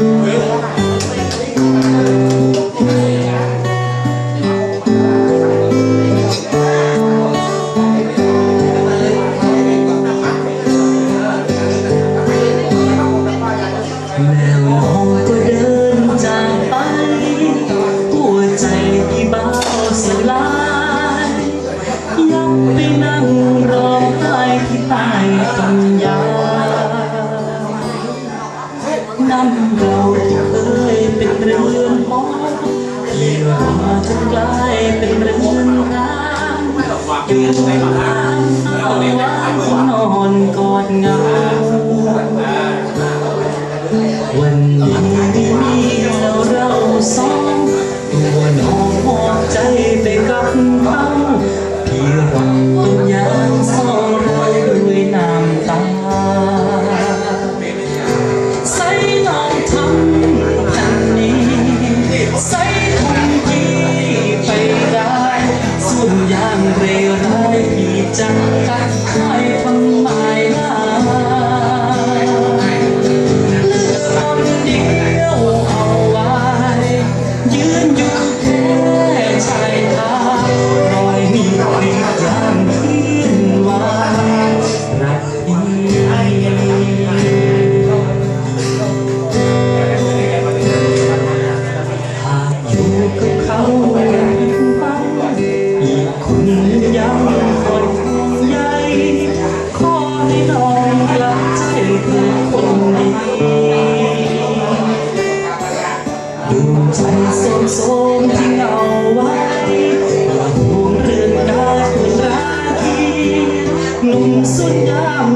will วันนี้ไม่มีเราเราสอง ดูใจสมสมที่เอาไว้ว่าห่งเรืองรักคนรัคีนุ่มสุดยาม